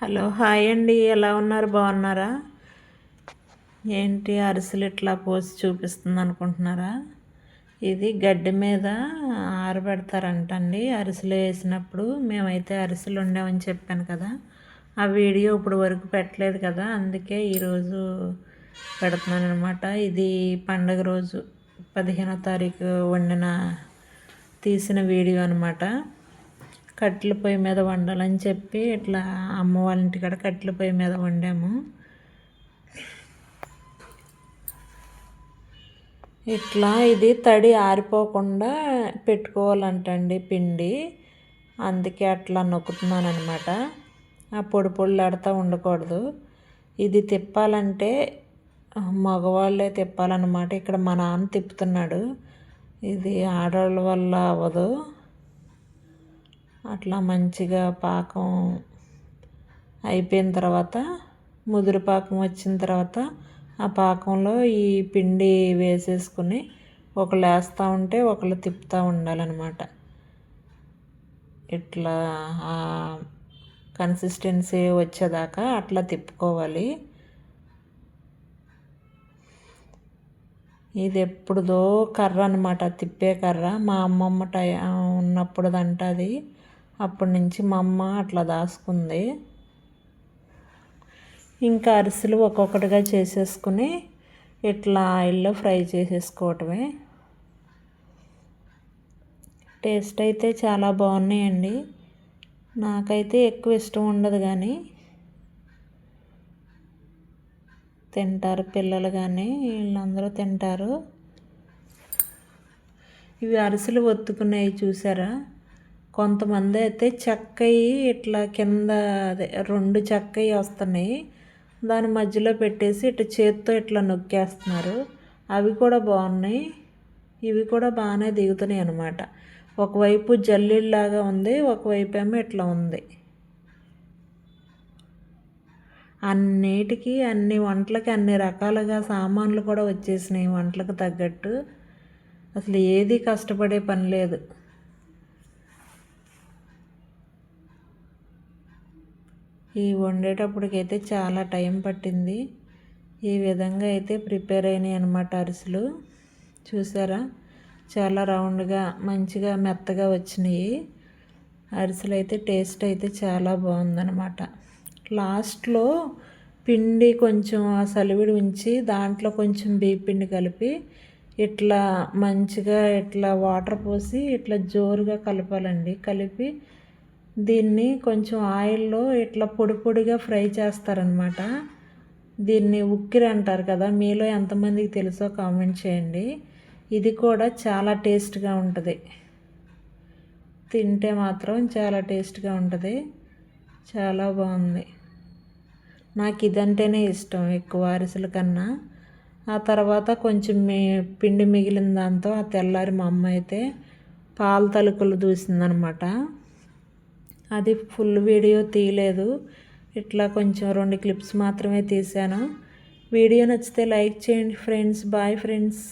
Hello hi అండి. ఎలా ఉన్నారు? బాగున్నారా? ఏంటి అరిసెలు ఇట్లా పోసి చూపిస్తుంది అనుకుంటున్నారా? ఇది గడ్డి మీద ఆరబెడతారంటండి అరిసెలు వేసినప్పుడు. మేమైతే అరిసెలు ఉండేవని చెప్పాను కదా. ఆ వీడియో ఇప్పుడు వరకు పెట్టలేదు కదా. అందుకే ఈరోజు పెడుతున్నాను అనమాట ఇది పండగ రోజు పదిహేనో తారీఖు వండిన తీసిన వీడియో అనమాట కట్టెల పొయ్యి మీద వండాలని చెప్పి ఇట్లా అమ్మ వాళ్ళ ఇంటికాడ కట్టెల పొయ్యి మీద వండాము. ఇట్లా ఇది తడి ఆరిపోకుండా పెట్టుకోవాలంటండి పిండి. అందుకే అట్లా నొక్కుతున్నాను అనమాట ఆ పొడి పొడిలాడుతూ ఉండకూడదు. ఇది తిప్పాలంటే మగవాళ్ళే తిప్పాలన్నమాట. ఇక్కడ మా నాన్న తిప్పుతున్నాడు. ఇది ఆడవాళ్ళ వల్ల అవ్వదు. అట్లా మంచిగా పాకం అయిపోయిన తర్వాత ముదురు పాకం వచ్చిన తర్వాత ఆ పాకంలో ఈ పిండి వేసేసుకుని ఒకళ్ళు వేస్తూ ఉంటే ఒకళ్ళు తిప్పుతూ ఉండాలన్నమాట. ఇట్లా కన్సిస్టెన్సీ వచ్చేదాకా అట్లా తిప్పుకోవాలి. ఇది ఎప్పుడుదో కర్ర అనమాట తిప్పే కర్ర. మా అమ్మమ్మ టై ఉన్నప్పుడు అది. అప్పటి నుంచి మా అమ్మ అట్లా దాసుకుంది. ఇంకా అరిసెలు ఒక్కొక్కటిగా చేసేసుకుని ఇట్లా ఆయిల్లో ఫ్రై చేసేసుకోవటమే. టేస్ట్ అయితే చాలా బాగున్నాయండి. నాకైతే ఎక్కువ ఇష్టం ఉండదు కానీ తింటారు పిల్లలు కానీ వీళ్ళందరూ తింటారు. ఇవి అరిసెలు ఒత్తుకునేవి చూసారా? కొంతమంది అయితే చెక్కయి ఇట్లా కింద అదే రెండు చెక్కయి వస్తున్నాయి. దాని మధ్యలో పెట్టేసి ఇట్లా చేత్తో ఇట్లా నొక్కేస్తున్నారు. అవి కూడా బాగున్నాయి. ఇవి కూడా బాగానే దిగుతున్నాయి అనమాట ఒకవైపు జల్లిలాగా ఉంది ఒకవైపు ఏమో ఇట్లా ఉంది. అన్నిటికీ అన్ని వంటలకి అన్ని రకాలుగా సామాన్లు కూడా వచ్చేసినాయి వంటలకు తగ్గట్టు. అసలు ఏది కష్టపడే పని లేదు. ఈ వండేటప్పటికైతే చాలా టైం పట్టింది. ఈ విధంగా అయితే ప్రిపేర్ అయినాయి అనమాట అరిసెలు. చూసారా? చాలా రౌండ్గా మంచిగా మెత్తగా వచ్చినాయి. అరిసెలు అయితే టేస్ట్ అయితే చాలా బాగుందనమాట లాస్ట్లో పిండి కొంచెం ఆ సలివిడి ఉంచి దాంట్లో కొంచెం బియ్య పిండి కలిపి ఇట్లా మంచిగా ఇట్లా వాటర్ పోసి ఇట్లా జోరుగా కలపాలండి. కలిపి దీన్ని కొంచెం ఆయిల్లో ఇట్లా పొడి పొడిగా ఫ్రై చేస్తారనమాట దీన్ని ఉక్కిరి అంటారు కదా మీలో ఎంతమందికి తెలుసో కామెంట్ చేయండి. ఇది కూడా చాలా టేస్ట్గా ఉంటుంది. తింటే మాత్రం చాలా టేస్ట్గా ఉంటుంది. చాలా బాగుంది. నాకు ఇదంటేనే ఇష్టం ఎక్కువ అరిసెల కన్నా. ఆ తర్వాత కొంచెం మీ పిండి మిగిలిన దాంతో ఆ తెల్లారి మా అమ్మ అయితే పాల తలుకులు దూసిందనమాట అది ఫుల్ వీడియో తీయలేదు. ఇట్లా కొంచెం రెండు క్లిప్స్ మాత్రమే తీశాను. వీడియో నచ్చితే లైక్ చేయండి ఫ్రెండ్స్ బాయ్ ఫ్రెండ్స్